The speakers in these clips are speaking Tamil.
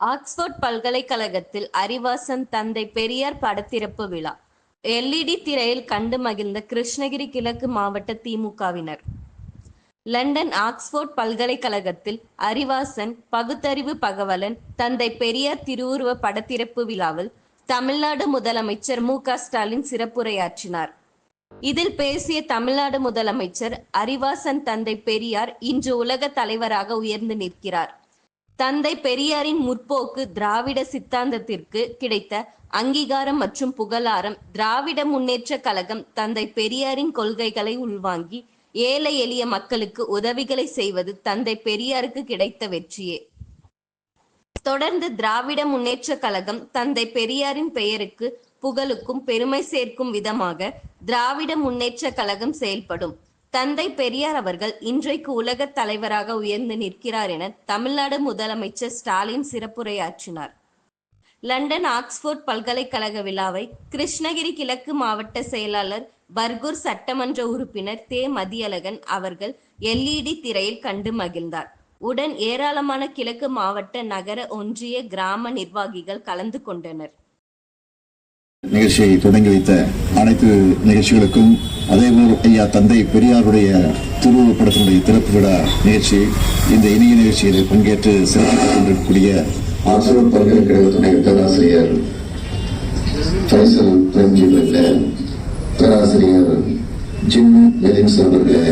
ஆக்ஸ்போர்ட் பல்கலைக்கழகத்தில் அறிவாசன் தந்தை பெரியார் படத்திறப்பு விழா. எல்இடி திரையில் கண்டு மகிழ்ந்த கிருஷ்ணகிரி கிழக்கு மாவட்ட திமுகவினர். லண்டன் ஆக்ஸ்போர்ட் பல்கலைக்கழகத்தில் அறிவாசன் பகுத்தறிவு பகவலன் தந்தை பெரியார் திருவுருவ படத்திறப்பு விழாவில் தமிழ்நாடு முதலமைச்சர் மு க ஸ்டாலின் சிறப்புரையாற்றினார். இதில் பேசிய தமிழ்நாடு முதலமைச்சர் அறிவாசன் தந்தை பெரியார் இன்று உலக தலைவராக உயர்ந்து நிற்கிறார். தந்தை பெரியாரின் முற்போக்கு திராவிட சித்தாந்தத்திற்கு கிடைத்த அங்கீகாரம் மற்றும் புகழாரம் திராவிட முன்னேற்ற கழகம் தந்தை பெரியாரின் கொள்கைகளை உள்வாங்கி ஏழை எளிய மக்களுக்கு உதவிகளை செய்வது தந்தை பெரியாருக்கு கிடைத்த வெற்றியே. தொடர்ந்து திராவிட முன்னேற்ற கழகம் தந்தை பெரியாரின் பெயருக்கு புகழுக்கும் பெருமை சேர்க்கும் விதமாக திராவிட முன்னேற்ற கழகம் செயல்படும். தந்தை பெரியார் அவர்கள் இன்றைக்கு உலக தலைவராக உயர்ந்து நிற்கிறார் என தமிழ்நாடு முதலமைச்சர் ஸ்டாலின் சிறப்புரையாற்றினார். லண்டன் ஆக்ஸ்போர்ட் பல்கலைக்கழக விழாவை கிருஷ்ணகிரி கிழக்கு மாவட்ட செயலாளர் பர்கூர் சட்டமன்ற உறுப்பினர் தே. மதியழகன் அவர்கள் எல்இடி திரையில் கண்டு மகிழ்ந்தார். உடன் ஏராளமான கிழக்கு மாவட்ட நகர ஒன்றிய கிராம நிர்வாகிகள் கலந்து கொண்டனர். நிகழ்ச்சியை தொடங்கி வைத்த அனைத்து நிகழ்ச்சிகளுக்கும் அதேபோல் ஐயா தந்தை பெரியாருடைய திருவுருவப்படத்தினுடைய திறப்பு விழா நிகழ்ச்சி இந்த இனிய நிகழ்ச்சியில் பங்கேற்று சிறப்பித்துக் கொண்டிருக்கக்கூடிய ஆக்ஸ்போர்ட் பல்கலைக்கழகத்துடைய பேராசிரியர் ஃபைசல் பிரேம்ஜி அவர்களே பேராசிரியர் ஜிம் எலின்ஸ் அவர்களே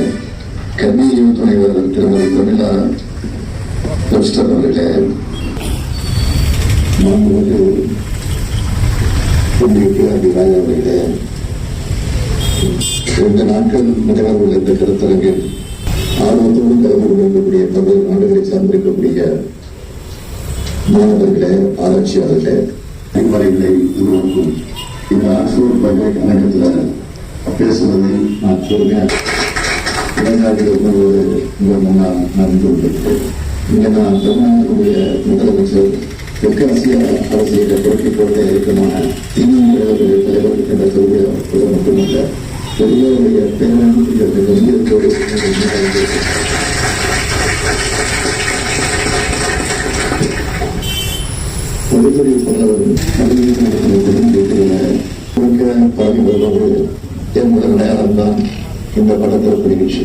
கல்வியு துணைவர் திருமதி தமிழா வெப்ஸ்டர் அவர்களே மாண்புமிகு ஒன்றிய பிஆர்டி நாட்கள் நடைபெறவுள்ள இந்த கருத்தரங்கில் ஆர்வத்தோடு கலந்து கொண்டிருக்கக்கூடிய பல்வேறு நாடுகளை சார்ந்திருக்கக்கூடிய மாணவர்களே ஆராய்ச்சியாளர்களே அறிவுரைகளை உருவாக்கும் இந்த ஆக்ஸ்போர்ட் பல்கலைக்கழகத்தில் பேசுவதை நான் பொறுமையாக இளைஞர்கள் ஒரு உங்கள் முன்னால் நடந்து கொண்டிருக்கிறேன் இங்கே நான் தமிழ்நாட்டினுடைய முதலமைச்சர் தெற்காசிய அரசியலை புரட்டி போட்ட இயக்கமான திமுக பெரியோருடைய பேரன் என்ற கம்பீரத்தோடு ஒருபடி சொன்னவர் பாடி வருவது என் முதல் அடையாளம் இந்த படத்திறப்பு நிகழ்ச்சி